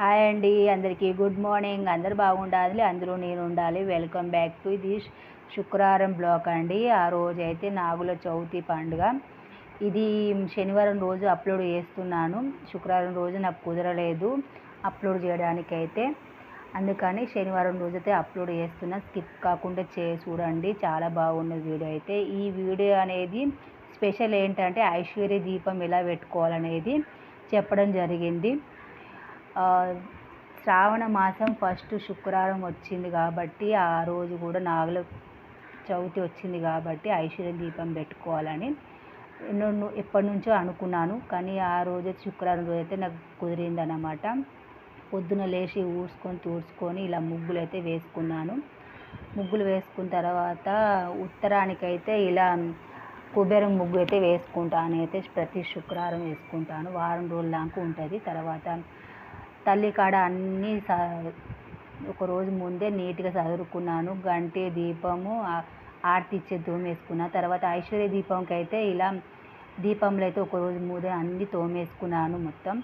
Hi అండి అందరికీ good morning. అందరు బాగుండాలి అందరూ నేను ఉండాలి వెల్కమ్ బ్యాక్ టు ఇది శుక్రవారం బ్లాక్ అండి. ఆ రోజు అయితే నాగుల చవితి పండుగ. ఇది శనివారం రోజు అప్లోడ్ చేస్తున్నాను. శుక్రవారం రోజు నాకు కుదరలేదు అప్లోడ్ చేయడానికి అయితే అందుకని శనివారం రోజు అయితే అప్లోడ్ చేస్తున్నా. స్కిప్ కాకుండా చే చూడండి. చాలా బాగున్నది వీడియో అయితే. ఈ వీడియో అనేది స్పెషల్ ఏంటంటే ఐశ్వర్య దీపం ఎలా పెట్టుకోవాలనేది చెప్పడం జరిగింది. శ్రావణ మాసం ఫస్ట్ శుక్రవారం వచ్చింది కాబట్టి ఆ రోజు కూడా నాగుల చవితి వచ్చింది కాబట్టి ఐశ్వర్య దీపం పెట్టుకోవాలని ఎన్నో ఎప్పటి నుంచో అనుకున్నాను. కానీ ఆ రోజు శుక్రవారం రోజు అయితే నాకు కుదిరింది అన్నమాట పొద్దున లేచి ఊడ్చుకొని తూడ్చుకొని ఇలా ముగ్గులు అయితే వేసుకున్నాను. ముగ్గులు వేసుకున్న తర్వాత ఉత్తరానికైతే ఇలా కుబేరం ముగ్గు అయితే వేసుకుంటాను అయితే ప్రతి శుక్రవారం వేసుకుంటాను. వారం రోజుల దాకా ఉంటుంది. తర్వాత తల్లి కాడ అన్నీ స ఒక రోజు ముందే నీట్గా చదువుకున్నాను గంటి దీపము ఆ- ఆరతి ఇచ్చే తోమేసుకున్న తర్వాత ఐశ్వర్య దీపంకి అయితే ఇలా దీపంలో అయితే ఒక రోజు ముందే అన్ని తోమేసుకున్నాను మొత్తం.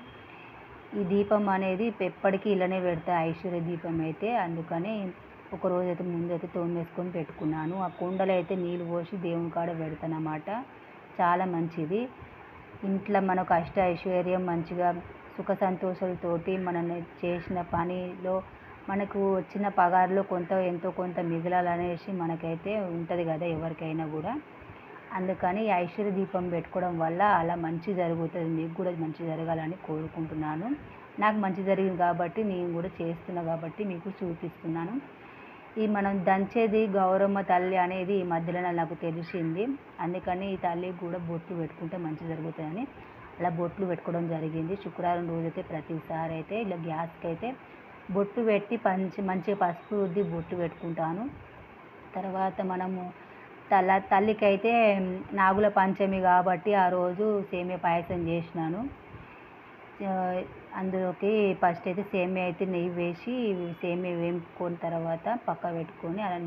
ఈ దీపం అనేది ఎప్పటికీ ఇలానే పెడతా ఐశ్వర్య దీపం అయితే. అందుకని ఒక రోజు అయితే ముందు అయితే తోమేసుకొని పెట్టుకున్నాను. ఆ కుండలో అయితే నీళ్ళు పోసి దేవుని కాడ పెడతానమాట చాలా మంచిది. ఇంట్లో మనకు అష్ట ఐశ్వర్యం మంచిగా సుఖ సంతోషాలతోటి మనం చేసిన పనిలో మనకు వచ్చిన పగారులో కొంత ఎంతో కొంత మిగలాలనేసి మనకైతే ఉంటుంది కదా ఎవరికైనా కూడా. అందుకని ఐశ్వర్య దీపం పెట్టుకోవడం వల్ల అలా మంచి జరుగుతుంది. మీకు కూడా మంచి జరగాలని కోరుకుంటున్నాను. నాకు మంచి జరిగింది కాబట్టి నేను కూడా చేస్తున్నా కాబట్టి మీకు చూపిస్తున్నాను. ఈ మనం దంచేది గౌరమ్మ తల్లి అనేది ఈ మధ్యలో నాకు తెలిసింది. అందుకని ఈ తల్లికి కూడా బొట్టు పెట్టుకుంటే మంచి జరుగుతుందని అలా బొట్లు పెట్టుకోవడం జరిగింది. శుక్రవారం రోజైతే ప్రతిసారి అయితే ఇలా గ్యాస్కి అయితే బొట్టు పెట్టి పంచి మంచిగా పసుపు రుద్ది బొట్టు పెట్టుకుంటాను. తర్వాత మనము తల తల్లికైతే నాగుల పంచమి కాబట్టి ఆ రోజు సేమియా పాయసం చేసినాను. అందులోకి ఫస్ట్ అయితే సేమియా అయితే నెయ్యి వేసి సేమియా వేపుకొని తర్వాత పక్క పెట్టుకొని అలా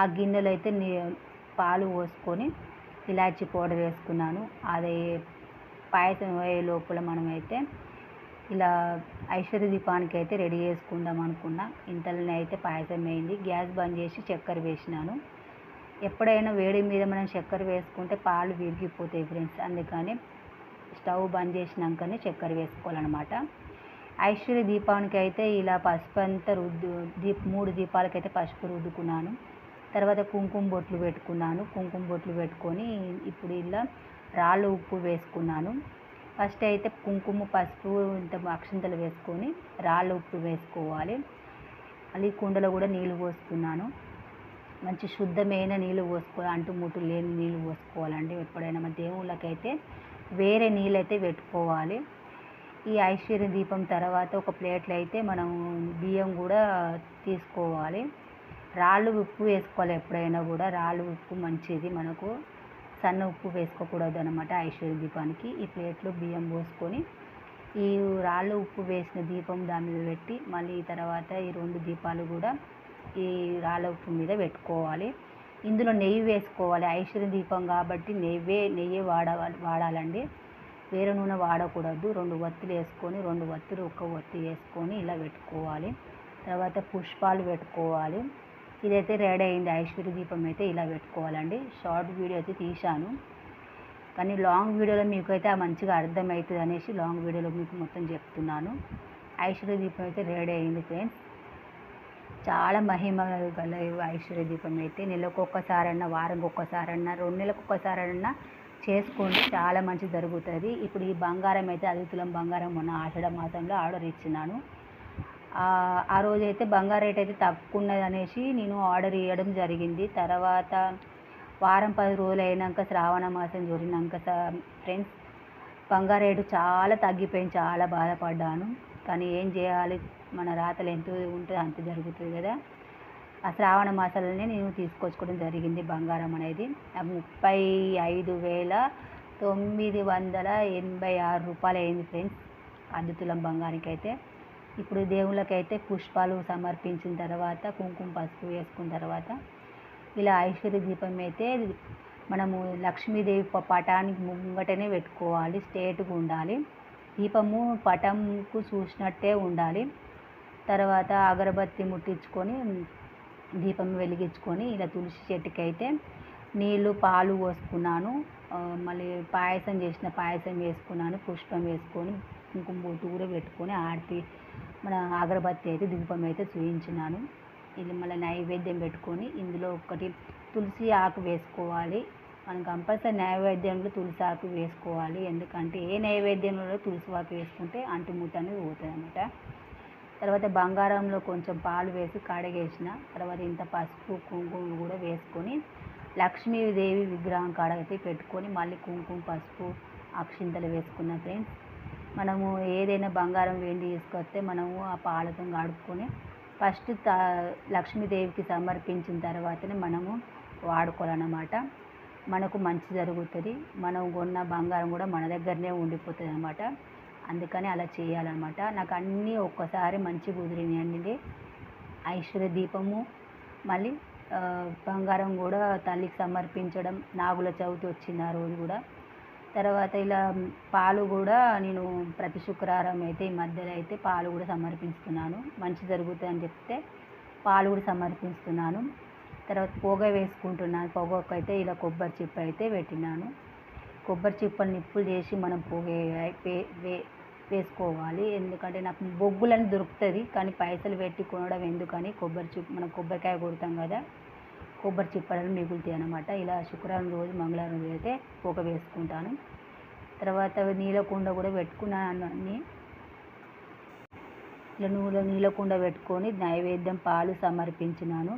ఆ గిన్నెలో అయితే పాలు పోసుకొని ఇలాచి పౌడర్ వేసుకున్నాను. అది పాయసం పోయే లోపల మనమైతే ఇలా ఐశ్వర్య దీపానికి అయితే రెడీ చేసుకుందాం అనుకున్నా. ఇంతలోనే అయితే పాయసం అయింది గ్యాస్ బంద్ చేసి చక్కెర వేసినాను. ఎప్పుడైనా వేడి మీద మనం చక్కెర వేసుకుంటే పాలు విరిగిపోతాయి ఫ్రెండ్స్. అందుకని స్టవ్ బంద్ చేసినాకనే చక్కెర వేసుకోవాలన్నమాట. ఐశ్వర్య దీపానికి అయితే ఇలా పసుపు అంతా రుద్దు దీప మూడు దీపాలకైతే పసుపు రుద్దుకున్నాను. తర్వాత కుంకుమ బొట్లు పెట్టుకున్నాను. కుంకుమ బొట్లు పెట్టుకొని ఇప్పుడు ఇలా రాళ్ళు ఉప్పు వేసుకున్నాను. ఫస్ట్ అయితే కుంకుమ పసుపు ఇంత అక్షంతలు వేసుకొని రాళ్ళ ఉప్పు వేసుకోవాలి. మళ్ళీ కుండలో కూడా నీళ్ళు పోసుకున్నాను మంచి శుద్ధమైన నీళ్ళు పోసుకో అంటుముట్టు లేని నీళ్ళు పోసుకోవాలండి. ఎప్పుడైనా మన దేవుళ్ళకైతే వేరే నీళ్ళు అయితే పెట్టుకోవాలి. ఈ ఐశ్వర్య దీపం తర్వాత ఒక ప్లేట్లో అయితే మనం బియ్యం కూడా తీసుకోవాలి. రాళ్ళు ఉప్పు వేసుకోవాలి ఎప్పుడైనా కూడా. రాళ్ళు ఉప్పు మంచిది మనకు. సన్న ఉప్పు వేసుకోకూడదు అనమాట ఐశ్వర్య దీపానికి. ఈ ప్లేట్లో బియ్యం పోసుకొని ఈ రాళ్ళు ఉప్పు వేసిన దీపం దాని మీద పెట్టి మళ్ళీ తర్వాత ఈ రెండు దీపాలు కూడా ఈ రాళ్ళ ఉప్పు మీద పెట్టుకోవాలి. ఇందులో నెయ్యి వేసుకోవాలి. ఐశ్వర్య దీపం కాబట్టి నెయ్యే నెయ్యి వాడ వాడాలండి. వేరే నూనె వాడకూడదు. రెండు వత్తులు వేసుకొని రెండు వత్తులు ఒక్క వత్తి వేసుకొని ఇలా పెట్టుకోవాలి. తర్వాత పుష్పాలు పెట్టుకోవాలి. ఇదైతే రెడీ అయింది. ఐశ్వర్య దీపం అయితే ఇలా పెట్టుకోవాలండి. షార్ట్ వీడియో అయితే తీశాను. కానీ లాంగ్ వీడియోలో మీకు అయితే మంచిగా అర్థమవుతుంది అనేసి లాంగ్ వీడియోలో మీకు మొత్తం చెప్తున్నాను. ఐశ్వర్య దీపం అయితే రెడీ అయింది ఫ్రెండ్స్ చాలా మహిమ గల ఐశ్వర్య దీపం అయితే. నెలకు ఒక్కసారన్నా వారంకి ఒక్కసారన్నా రెండు నెలలకు ఒక్కసారన్నా చేసుకోండి చాలా మంచి జరుగుతుంది. ఇప్పుడు ఈ బంగారం అయితే అది తులం బంగారం మొన్న ఆషాఢ మాసంలో ఆర్డర్ ఇచ్చినాను. ఆ రోజైతే బంగారు బంగారం రేట్ అయితే తక్కువ ఉన్నది అనేసి నేను ఆర్డర్ ఇవ్వడం జరిగింది. తర్వాత వారం పది రోజులు అయినాక శ్రావణ మాసం జరిగినాక ఫ్రెండ్స్ బంగారు రేటు చాలా తగ్గిపోయింది చాలా బాధపడ్డాను. కానీ ఏం చేయాలి? మన రాతలు ఎంత ఉంటుంది అంత జరుగుతుంది కదా. ఆ శ్రావణ మాసాలనే నేను తీసుకొచ్చుకోవడం జరిగింది బంగారం అనేది. ముప్పై ఐదు వేల తొమ్మిది వందల ఎనభై ఆరు రూపాయలు అయింది ఫ్రెండ్స్ అద్దుతులం బంగారానికి అయితే ఇప్పుడు దేవుళ్ళకైతే పుష్పాలు సమర్పించిన తర్వాత కుంకుమ పసుపు వేసుకున్న తర్వాత ఇలా ఐశ్వర్య దీపం అయితే మనము లక్ష్మీదేవి పటానికి ముంగటనే పెట్టుకోవాలి స్టేట్గా ఉండాలి. దీపము పటంకు చూసినట్టే ఉండాలి. తర్వాత అగరబత్తి ముట్టించుకొని దీపం వెలిగించుకొని ఇలా తులసి చెట్టుకి అయితే నీళ్ళు పాలు పోసుకున్నాను. మళ్ళీ పాయసం చేసిన పాయసం వేసుకున్నాను పుష్పం వేసుకొని కుంకుమ బొట్టు కూడా పెట్టుకొని ఆర్తి మన అగరబత్తి అయితే దీపం అయితే చూపించినాను ఇది మళ్ళీ నైవేద్యం పెట్టుకొని ఇందులో ఒకటి తులసి ఆకు వేసుకోవాలి. మనం కంపల్సరీ నైవేద్యంలో తులసి ఆకు వేసుకోవాలి. ఎందుకంటే ఏ నైవేద్యంలో తులసి ఆకు వేసుకుంటే అంటుముట్ట అనేది పోతుంది అనమాట తర్వాత బంగారంలో కొంచెం పాలు వేసి కడగేసిన తర్వాత ఇంత పసుపు కుంకుమ కూడా వేసుకొని లక్ష్మీదేవి విగ్రహం కాడ అయితే పెట్టుకొని మళ్ళీ కుంకుమ పసుపు అక్షింతలు వేసుకున్న ఫ్రెండ్స్ మనము ఏదైనా బంగారం వెండి తీసుకొస్తే మనము ఆ పాలతో కడుక్కొని ఫస్ట్ త లక్ష్మీదేవికి సమర్పించిన తర్వాతనే మనము వాడుకోవాలన్నమాట. మనకు మంచి జరుగుతుంది. మనం కొన్న బంగారం కూడా మన దగ్గరనే ఉండిపోతుంది అనమాట అందుకని అలా చేయాలన్నమాట. నాకు అన్నీ ఒక్కసారి మంచి కుదిరినాయండి ఐశ్వర్య దీపము మళ్ళీ బంగారం కూడా తల్లికి సమర్పించడం నాగుల చవితి వచ్చింది ఆ రోజు కూడా తర్వాత ఇలా పాలు కూడా నేను ప్రతి శుక్రవారం అయితే ఈ మధ్యలో అయితే పాలు కూడా సమర్పిస్తున్నాను మంచి జరుగుతుంది అని చెప్తే పాలు కూడా సమర్పిస్తున్నాను తర్వాత పొగ వేసుకుంటున్నాను పొగకైతే ఇలా కొబ్బరి చిప్ప అయితే పెట్టినాను. కొబ్బరి చిప్పలు నిప్పులు చేసి మనం పొగ వే వేసుకోవాలి. ఎందుకంటే నాకు బొగ్గులని దొరుకుతుంది కానీ పైసలు పెట్టి కొనడం ఎందుకని కొబ్బరి చిప్ప మనం కొబ్బరికాయ కొడతాం కదా కొబ్బరి చిప్పడలు మిగులుతాయి అనమాట ఇలా శుక్రవారం రోజు మంగళవారం రోజు అయితే పోక వేసుకుంటాను. తర్వాత నీలకుండ కూడా పెట్టుకున్నాను అన్నీ. ఇలా నూనె నీలకుండ పెట్టుకొని నైవేద్యం పాలు సమర్పించినాను.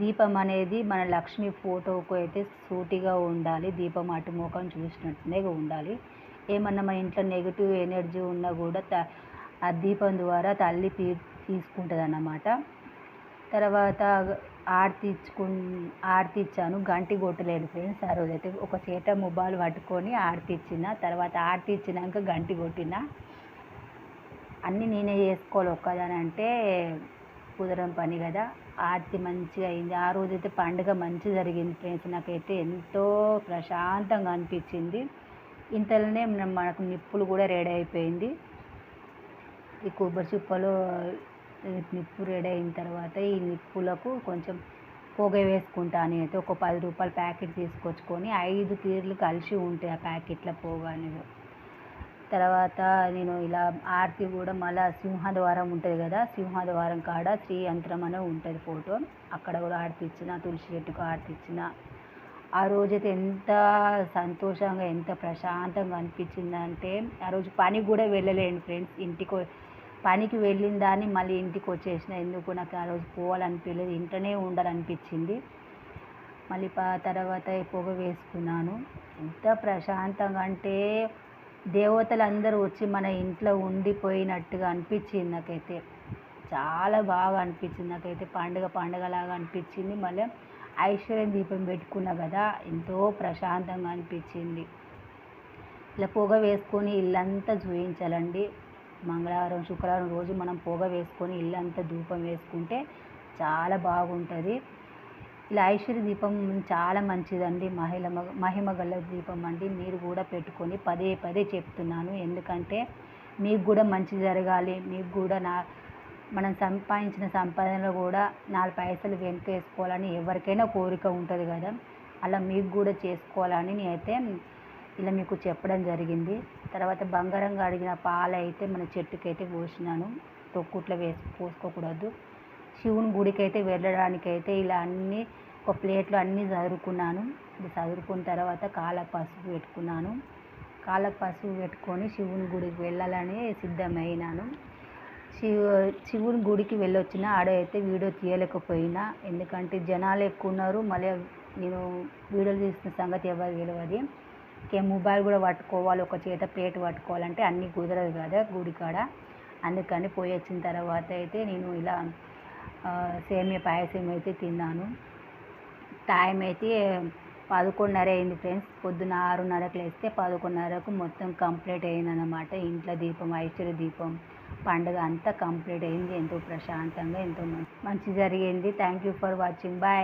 దీపం అనేది మన లక్ష్మి ఫోటోకు అయితే సూటిగా ఉండాలి. దీపం అటు ముఖం చూసినట్టునే ఉండాలి. ఏమన్నా మన ఇంట్లో నెగిటివ్ ఎనర్జీ ఉన్నా కూడా త ఆ దీపం ద్వారా తల్లి తీ తీసుకుంటుంది అన్నమాట తర్వాత ఆరతి ఇచ్చుకు ఇచ్చాను గంటి కొట్టలేదు ఫ్రెండ్స్. ఆ రోజైతే ఒక చేట మొబైల్ పట్టుకొని ఆరతి ఇచ్చిన తర్వాత ఆరతి ఇచ్చినాక గంటి కొట్టిన. అన్నీ నేనే చేసుకోవాలి ఒక్కదాని అంటే కుదరం పని కదా. ఆర్తి మంచిగా అయింది. ఆ రోజైతే పండుగ మంచి జరిగింది ఫ్రెండ్స్. నాకైతే ఎంతో ప్రశాంతంగా అనిపించింది. ఇంతలోనే మనకు నిప్పులు కూడా రెడీ అయిపోయింది. ఈ కొబ్బరి చిప్పలు నిప్పు రెడీ అయిన తర్వాత ఈ నిప్పులకు కొంచెం పొగ వేసుకుంటాను అయితే ఒక పది రూపాయల ప్యాకెట్ తీసుకొచ్చుకొని ఐదు తీర్లు కలిసి ఉంటాయి ఆ ప్యాకెట్ల పొగ అనేవి తర్వాత నేను ఇలా ఆర్తి కూడా మళ్ళీ సింహద్వారం ఉంటుంది కదా సింహద్వారం కాడ శ్రీ యంత్రం అనే ఉంటుంది ఫోటో. అక్కడ కూడా ఆరతి ఇచ్చిన తులసి చెట్టుకు ఆరతి ఇచ్చిన. ఆ రోజైతే ఎంత సంతోషంగా ఎంత ప్రశాంతంగా అనిపించిందంటే ఆ రోజు పని కూడా వెళ్ళలేను ఫ్రెండ్స్. ఇంటికి పనికి వెళ్ళిన దాన్ని మళ్ళీ ఇంటికి వచ్చేసిన. ఎందుకు నాకు ఆ రోజు పోవాలనిపించలేదు ఇంట్లోనే ఉండాలనిపించింది. మళ్ళీ తర్వాత పొగ వేసుకున్నాను. ఎంత ప్రశాంతంగా అంటే దేవతలు అందరూ వచ్చి మన ఇంట్లో ఉండిపోయినట్టుగా అనిపించింది నాకైతే. చాలా బాగా అనిపించింది నాకైతే. పండుగ పండుగలాగా అనిపించింది. మళ్ళీ ఐశ్వర్య దీపం పెట్టుకున్నా కదా ఎంతో ప్రశాంతంగా అనిపించింది. ఇలా పొగ వేసుకొని ఇల్లంతా చూపించాలండి మంగళవారం శుక్రవారం రోజు మనం పొగ వేసుకొని ఇల్లంతా ధూపం వేసుకుంటే చాలా బాగుంటుంది. ఇలా ఐశ్వర్య దీపం చాలా మంచిదండి. మహిళ మహిమ గల దీపం అండి. మీరు కూడా పెట్టుకొని పదే పదే చెప్తున్నాను. ఎందుకంటే మీకు కూడా మంచి జరగాలి. మీకు కూడా నా మనం సంపాదించిన సంపాదనలో కూడా నాలుగు పైసలు వెనుక వేసుకోవాలని ఎవరికైనా కోరిక ఉంటుంది కదా. అలా మీకు కూడా చేసుకోవాలని నేనైతే ఇలా మీకు చెప్పడం జరిగింది. తర్వాత బంగారంగా అడిగిన పాలైతే మన చెట్టుకి అయితే పోసినాను తొక్కుట్లో వేసి పోసుకోకూడదు. శివుని గుడికి అయితే వెళ్ళడానికి అయితే ఇలా అన్నీ ఒక ప్లేట్లో అన్నీ చదువుకున్నాను ఇది చదువుకున్న తర్వాత కాళ్ళకు పసుపు పెట్టుకున్నాను. కాళ్ళకు పసుపు పెట్టుకొని శివుని గుడికి వెళ్ళాలని సిద్ధమైనాను. శివ శివుని గుడికి వెళ్ళొచ్చిన ఆడ అయితే వీడియో తీయలేకపోయినా. ఎందుకంటే జనాలు ఎక్కువ ఉన్నారు. మళ్ళీ నేను వీడియోలు తీసిన సంగతి ఎవరు తెలియదు. మొబైల్ కూడా పట్టుకోవాలి ఒక చేత ప్లేట్ పట్టుకోవాలంటే అన్నీ కుదరదు కదా గుడి కాడ. అందుకని పోయి వచ్చిన తర్వాత అయితే నేను ఇలా సేమియా పాయసం అయితే తిన్నాను. టైం అయితే పదకొండున్నర అయింది ఫ్రెండ్స్. పొద్దున ఆరున్నరకు లేస్తే పదకొండున్నరకు మొత్తం కంప్లీట్ అయిందన్నమాట. ఇంట్లో దీపం ఐశ్వర్య దీపం పండుగ అంతా కంప్లీట్ అయింది. ఎంతో ప్రశాంతంగా ఎంతో మంచి జరిగింది. Thank you for watching bye